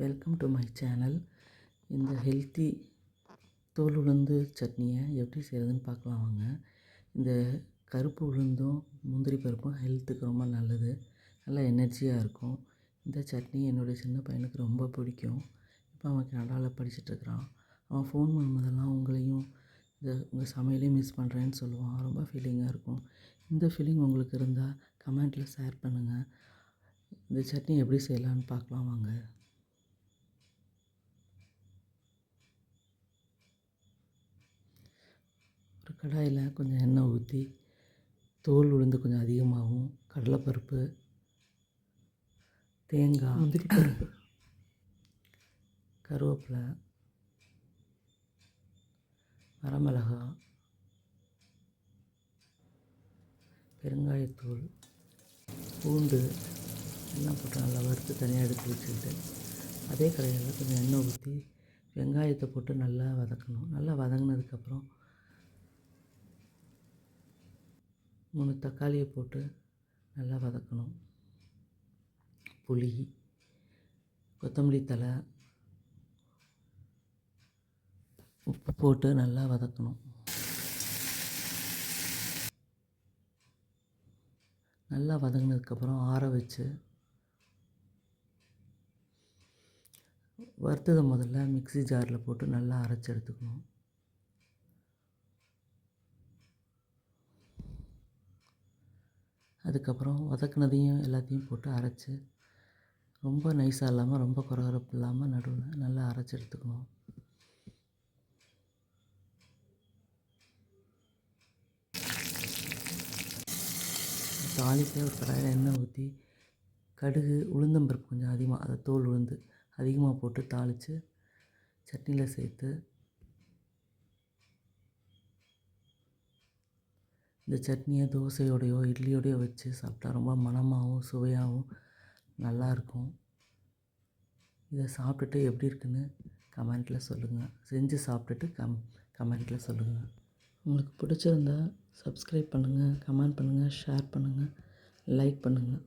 Welcome to my channel இந்த healthy தோல் உளுந்து சட்னியை எப்படி செய்கிறதுன்னு பார்க்கலாம் வாங்க. இந்த கருப்பு உளுந்தும் முந்திரி பருப்பும் ஹெல்த்துக்கு ரொம்ப நல்லது. நல்லா எனர்ஜியாக இருக்கும். இந்த சட்னி என்னுடைய சின்ன பையனுக்கு ரொம்ப பிடிக்கும். இப்போ அவன் கனடாவில் படிச்சுட்ருக்குறான் அவன் ஃபோன் பண்ணும்போதெல்லாம் உங்களையும் இந்த உங்கள் சமையலையும் மிஸ் பண்ணுறேன்னு சொல்லுவான். ரொம்ப ஃபீலிங்காக இருக்கும். இந்த ஃபீலிங் உங்களுக்கு இருந்தால் கமெண்ட்டில் ஷேர் பண்ணுங்கள் இந்த சட்னி எப்படி செய்யலான்னு பார்க்கலாம் வாங்க. கடாயில் கொஞ்சம் எண்ணெய் ஊற்றி தோல் உளுந்து கொஞ்சம் அதிகமாகவும் கடலைப்பருப்பு தேங்காய் முந்திரி பருப்பு கருவேப்பிலை வரமிளகா பெருங்காயத்தூள் பூண்டு எல்லாம் போட்டு நல்லா வறுத்து தனியாக எடுத்து வச்சுக்கிட்டு அதே கடையில் கொஞ்சம் எண்ணெய் ஊற்றி வெங்காயத்தை போட்டு நல்லா வதக்கணும். நல்லா வதங்கினதுக்கப்புறம் மூணு தக்காளியை போட்டு நல்லா வதக்கணும். புளி கொத்தமல்லி தழை உப்பு போட்டு நல்லா வதக்கணும். நல்லா வதங்கினதுக்கப்புறம் ஆற வச்சு வறுத்ததை முதல்ல மிக்ஸி ஜாரில் போட்டு நல்லா அரைச்சி எடுத்துக்கணும். அதுக்கப்புறம் வதக்குனதையும் எல்லாத்தையும் போட்டு அரைச்சி ரொம்ப நைஸாக இல்லாமல் ரொம்ப குறகுறப்பு இல்லாமல் நடுவில் நல்லா அரைச்சி எடுத்துக்கணும். தாளிக்க ஒரு கடாயில் எண்ணெய் ஊற்றி கடுகு உளுந்தம்பருப்பு கொஞ்சம் அதிகமாக அதை தோல் உளுந்து அதிகமாக போட்டு தாளித்து சட்னியில் சேர்த்து இந்த சட்னியை தோசையோடையோ இட்லியோடையோ வச்சு சாப்பிட்டா ரொம்ப மணமாகவும் சுவையாகவும் நல்லாயிருக்கும். இதை சாப்பிட்டுட்டு எப்படி இருக்குன்னு கமெண்ட்டில் சொல்லுங்கள் செஞ்சு சாப்பிட்டுட்டு கம் கமெண்ட்டில் சொல்லுங்கள் உங்களுக்கு பிடிச்சிருந்தா சப்ஸ்கிரைப் பண்ணுங்கள் கமெண்ட் பண்ணுங்கள் ஷேர் பண்ணுங்கள் லைக் பண்ணுங்கள்